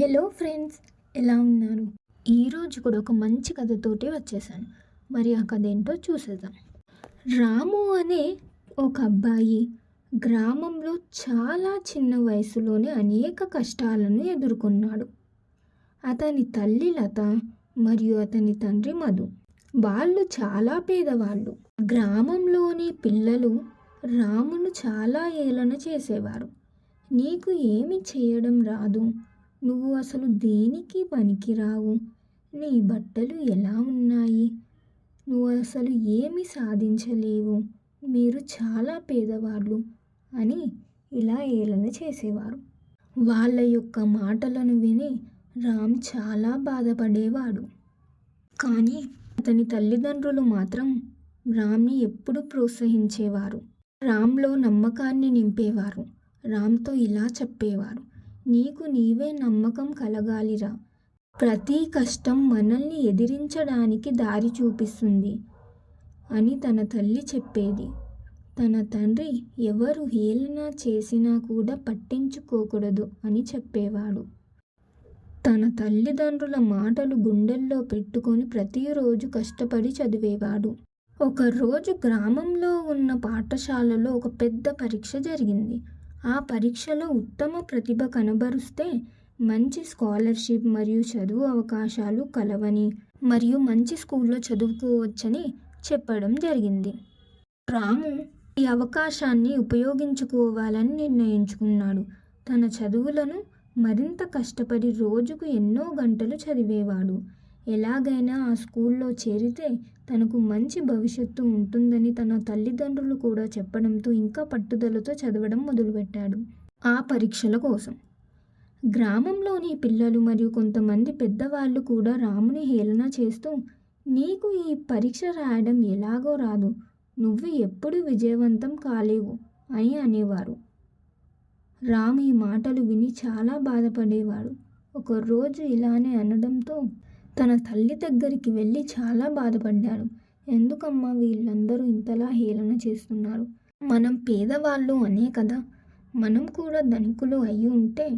Hello friends ఎలా ఉన్నారు? ఈరోజు కూడా ఒక మంచి కథతోటి వచ్చేసాను. మరి ఆ కథ ఏంటో చూసేద్దాం. రాము అనే ఒక అబ్బాయి గ్రామంలో చాలా చిన్న వయసులోనే అనేక కష్టాలను ఎదుర్కొన్నాడు. అతని తల్లి లత మరియు అతని తండ్రి మధు. వాళ్ళు చాలా పేదవాళ్ళు. గ్రామంలోని పిల్లలు రామును చాలా ఏలన చేసేవారు. నీకు ఏమి చేయడం రాదు. నువ్వు అసలు దేనికి పనికిరావు? నీ బట్టలు ఎలా ఉన్నాయి? నువ్వు అసలు ఏమి సాధించలేవు. మీరు చాలా పేదవాళ్ళు అని ఇలా ఏలన చేసేవారు. వాళ్ళ యొక్క మాటలను విని రామ్ చాలా బాధపడేవాడు. కానీ అతని తల్లిదండ్రులు మాత్రం రామ్ని ఎప్పుడు ప్రోత్సహించేవారు. రామ్లో నమ్మకాన్ని నింపేవారు. రామ్తో ఇలా చెప్పేవారు. నీకు నీవే నమ్మకం కలగాలిరా. ప్రతి కష్టం మనల్ని ఎదిరించడానికి దారి చూపిస్తుంది అని తన తల్లి చెప్పేది. తన తండ్రి ఎవరు హేళన చేసినా కూడా పట్టించుకోకూడదు అని చెప్పేవాడు. తన తల్లిదండ్రుల మాటలు గుండెల్లో పెట్టుకొని ప్రతిరోజు కష్టపడి చదివేవాడు. ఒకరోజు గ్రామంలో ఉన్న పాఠశాలలో ఒక పెద్ద పరీక్ష జరిగింది. ఆ పరీక్షలో ఉత్తమ ప్రతిభ కనబరుస్తే మంచి స్కాలర్షిప్ మరియు చదువు అవకాశాలు కలవని మరియు మంచి స్కూల్లో చదువుకోవచ్చని చెప్పడం జరిగింది. రాము ఈ అవకాశాన్ని ఉపయోగించుకోవాలని నిర్ణయించుకున్నాడు. తన చదువులను మరింత కష్టపడి రోజుకు ఎన్నో గంటలు చదివేవాడు. ఎలాగైనా ఆ స్కూల్లో చేరితే తనకు మంచి భవిష్యత్తు ఉంటుందని తన తల్లిదండ్రులు కూడా చెప్పడంతో ఇంకా పట్టుదలతో చదవడం మొదలుపెట్టాడు ఆ పరీక్షల కోసం. గ్రామంలోని పిల్లలు మరియు కొంతమంది పెద్దవాళ్ళు కూడా రాముని హేళన చేస్తూ నీకు ఈ పరీక్ష రాయడం ఎలాగో రాదు. నువ్వు ఎప్పుడు విజయవంతం కాలేవు అని అనేవారు. రాము ఈ మాటలు విని చాలా బాధపడేవాడు. ఒకరోజు ఇలానే అనడంతో తన తల్లి దగ్గరికి వెళ్ళి చాలా బాధపడ్డాడు. ఎందుకమ్మా వీళ్ళందరూ ఇంతలా హేళన చేస్తున్నారు? మనం పేదవాళ్ళు అనే కదా. మనం కూడా ధనికులు అయి ఉంటే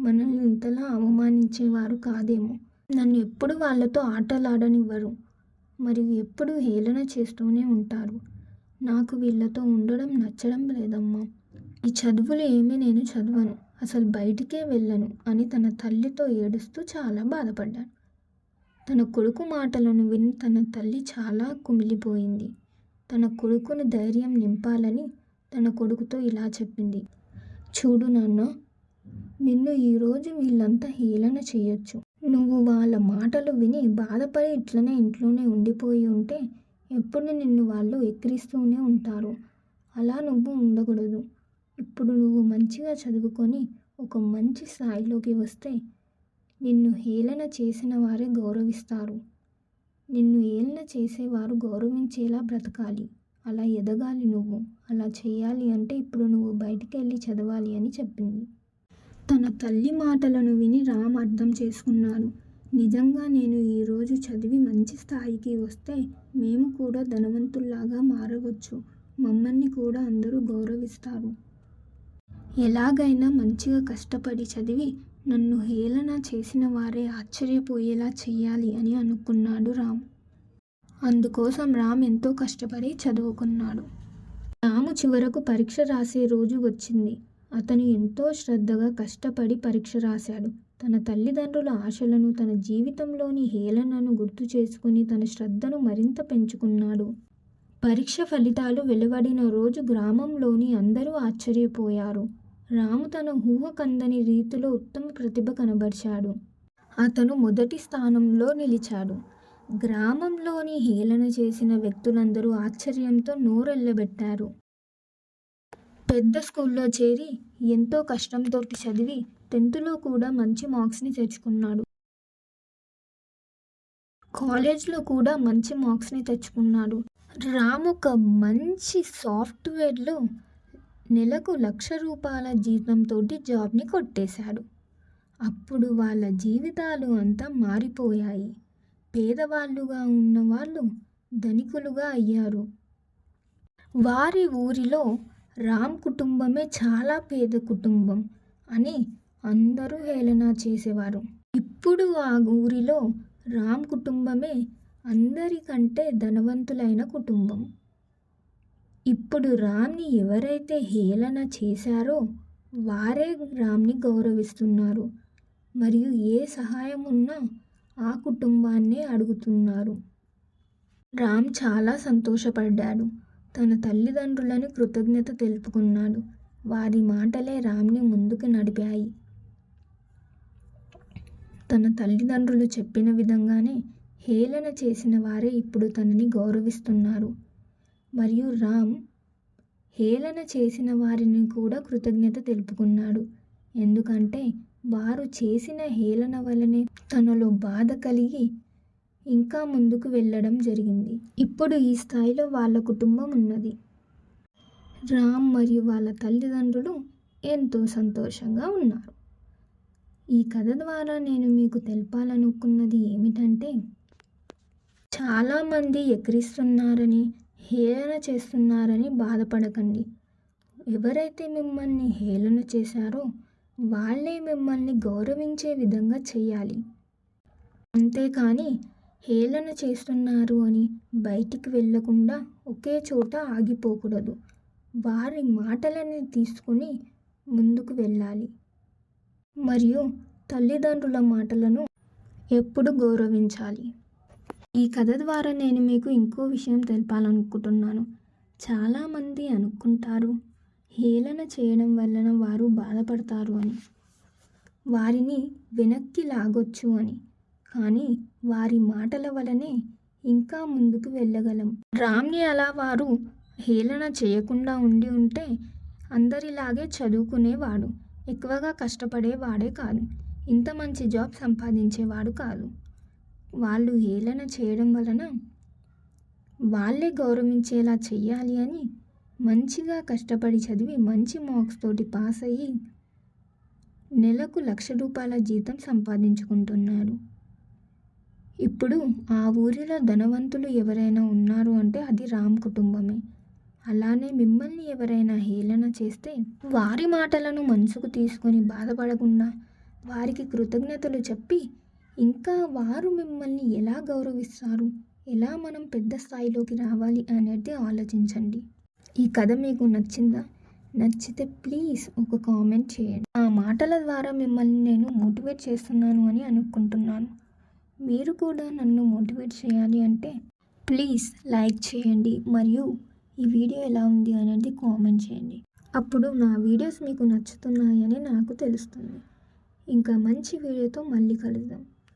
మనల్ని ఇంతలా అవమానించేవారు కాదేమో. నన్ను ఎప్పుడు వాళ్ళతో ఆటలాడనివ్వరు. మరియు ఎప్పుడు హేళన చేస్తూనే ఉంటారు. నాకు వీళ్ళతో ఉండడం నచ్చడం లేదమ్మా. ఈ చదువులు ఏమీ నేను చదవను. అసలు బయటికే వెళ్ళను అని తన తల్లితో ఏడుస్తూ చాలా బాధపడ్డాడు. తన కొడుకు మాటలను విని తన తల్లి చాలా కుమిలిపోయింది. తన కొడుకును ధైర్యం నింపాలని తన కొడుకుతో ఇలా చెప్పింది. చూడు నాన్న నిన్ను ఈరోజు వీళ్ళంతా హేళన చేయొచ్చు. నువ్వు వాళ్ళ మాటలు విని బాధపడి ఇట్లనే ఇంట్లోనే ఉండిపోయి ఉంటే ఎప్పుడు నిన్ను వాళ్ళు ఎక్కిరిస్తూనే ఉంటారు. అలా నువ్వు ఉండకూడదు. ఇప్పుడు నువ్వు మంచిగా చదువుకొని ఒక మంచి స్థాయిలోకి వస్తే నిన్ను హేళన చేసిన వారే గౌరవిస్తారు. నిన్ను ఏలన చేసేవారు గౌరవించేలా బ్రతకాలి. అలా ఎదగాలి నువ్వు. అలా చేయాలి అంటే ఇప్పుడు నువ్వు బయటికి వెళ్ళి చదవాలి అని చెప్పింది. తన తల్లి మాటలను విని రామ్ అర్థం చేసుకున్నాడు. నిజంగా నేను ఈరోజు చదివి మంచి స్థాయికి వస్తే మేము కూడా ధనవంతుల్లాగా మారవచ్చు. మమ్మల్ని కూడా అందరూ గౌరవిస్తారు. ఎలాగైనా మంచిగా కష్టపడి చదివి నన్ను హేళన చేసిన వారే ఆశ్చర్యపోయేలా చెయ్యాలి అని అనుకున్నాడు రామ్. అందుకోసం రామ్ ఎంతో కష్టపడి చదువుకున్నాడు. రాము చివరకు పరీక్ష రాసే రోజు వచ్చింది. అతను ఎంతో శ్రద్ధగా కష్టపడి పరీక్ష రాశాడు. తన తల్లిదండ్రుల ఆశలను తన జీవితంలోని హేళనను గుర్తు చేసుకుని తన శ్రద్ధను మరింత పెంచుకున్నాడు. పరీక్ష ఫలితాలు వెలువడిన రోజు గ్రామంలోని అందరూ ఆశ్చర్యపోయారు. రాము తన ఊహకందని రీతిలో ఉత్తమ ప్రతిభ కనబరిచాడు. అతను మొదటి స్థానంలో నిలిచాడు. గ్రామంలోని హేళన చేసిన వ్యక్తులందరూ ఆశ్చర్యంతో నోరెళ్ళబెట్టారు. పెద్ద స్కూల్లో చేరి ఎంతో కష్టంతో చదివి టెన్త్లో కూడా మంచి మార్క్స్ని తెచ్చుకున్నాడు. కాలేజ్లో కూడా మంచి మార్క్స్ని తెచ్చుకున్నాడు. రామ్ ఒక మంచి సాఫ్ట్వేర్లో నెలకు లక్ష రూపాయల జీతంతోటి జాబ్ని కొట్టేశాడు. అప్పుడు వాళ్ళ జీవితాలు అంతా మారిపోయాయి. పేదవాళ్ళుగా ఉన్నవాళ్ళు ధనికులుగా అయ్యారు. వారి ఊరిలో రామ్ కుటుంబమే చాలా పేద కుటుంబం అని అందరూ హేళన చేసేవారు. ఇప్పుడు ఆ ఊరిలో రామ్ కుటుంబమే అందరికంటే ధనవంతులైన కుటుంబం. ఇప్పుడు రామ్ని ఎవరైతే హేళన చేశారో వారే రామ్ని గౌరవిస్తున్నారు. మరియు ఏ సహాయం ఉన్నా ఆ కుటుంబాన్నే అడుగుతున్నారు. రామ్ చాలా సంతోషపడ్డాడు. తన తల్లిదండ్రులను కృతజ్ఞత తెలుపుకున్నాడు. వారి మాటలే రామ్ని ముందుకు నడిపాయి. తన తల్లిదండ్రులు చెప్పిన విధంగానే హేళన చేసిన వారే ఇప్పుడు తనని గౌరవిస్తున్నారు. మరియు రామ్ హేళన చేసిన వారిని కూడా కృతజ్ఞత తెలుపుకున్నాడు. ఎందుకంటే వారు చేసిన హేళన వలనే తనలో బాధ కలిగి ఇంకా ముందుకు వెళ్ళడం జరిగింది. ఇప్పుడు ఈ స్థాయిలో వాళ్ళ కుటుంబం ఉన్నది. రామ్ మరియు వాళ్ళ తల్లిదండ్రులు ఎంతో సంతోషంగా ఉన్నారు. ఈ కథ ద్వారా నేను మీకు తెలపాలనుకున్నది ఏమిటంటే చాలామంది ఎక్కిరిస్తున్నారని హేళన చేస్తున్నారని బాధపడకండి. ఎవరైతే మిమ్మల్ని హేళన చేశారో వాళ్ళే మిమ్మల్ని గౌరవించే విధంగా చేయాలి. అంతేకాని హేళన చేస్తున్నారు అని బయటికి వెళ్ళకుండా ఒకే చోట ఆగిపోకూడదు. వారి మాటలని తీసుకుని ముందుకు వెళ్ళాలి. మరియు తల్లిదండ్రుల మాటలను ఎప్పుడు గౌరవించాలి. ఈ కథ ద్వారా నేను మీకు ఇంకో విషయం తెలపాలనుకుంటున్నాను. చాలామంది అనుకుంటారు హేళన చేయడం వలన వారు బాధపడతారు అని. వారిని వెనక్కి లాగొచ్చు అని. కానీ వారి మాటల వలనే ఇంకా ముందుకు వెళ్ళగలం. రామ్ని అలా వారు హేళన చేయకుండా ఉండి ఉంటే అందరిలాగే చదువుకునేవాడు. ఎక్కువగా కష్టపడేవాడే కాదు. ఇంత మంచి జాబ్ సంపాదించేవాడు కాదు. వాళ్ళు హేళన చేయడం వలన వాళ్ళే గౌరవించేలా చెయ్యాలి అని మంచిగా కష్టపడి చదివి మంచి మార్క్స్ తోటి పాస్ అయ్యి నెలకు లక్ష రూపాయల జీతం సంపాదించుకుంటున్నారు. ఇప్పుడు ఆ ఊరిలో ధనవంతులు ఎవరైనా ఉన్నారు అంటే అది రామ్ కుటుంబమే. అలానే మిమ్మల్ని ఎవరైనా హేళన చేస్తే వారి మాటలను మనసుకు తీసుకొని బాధపడకుండా వారికి కృతజ్ఞతలు చెప్పి ఇంకా వారు మిమ్మల్ని ఎలా గౌరవిస్తారు? ఎలా మనం పెద్ద స్థాయిలోకి రావాలి అనేది ఆలోచించండి. ఈ కథ మీకు నచ్చిందా? నచ్చితే ప్లీజ్ ఒక కామెంట్ చేయండి. ఆ మాటల ద్వారా మిమ్మల్ని నేను మోటివేట్ చేస్తున్నాను అని అనుకుంటున్నాను. మీరు కూడా నన్ను మోటివేట్ చేయాలి అంటే ప్లీజ్ లైక్ చేయండి మరియు ఈ వీడియో ఎలా ఉంది అనేది కామెంట్ చేయండి. అప్పుడు నా వీడియోస్ మీకు నచ్చుతున్నాయని నాకు తెలుస్తుంది. ఇంకా మంచి వీడియోతో మళ్ళీ కలుద్దాం.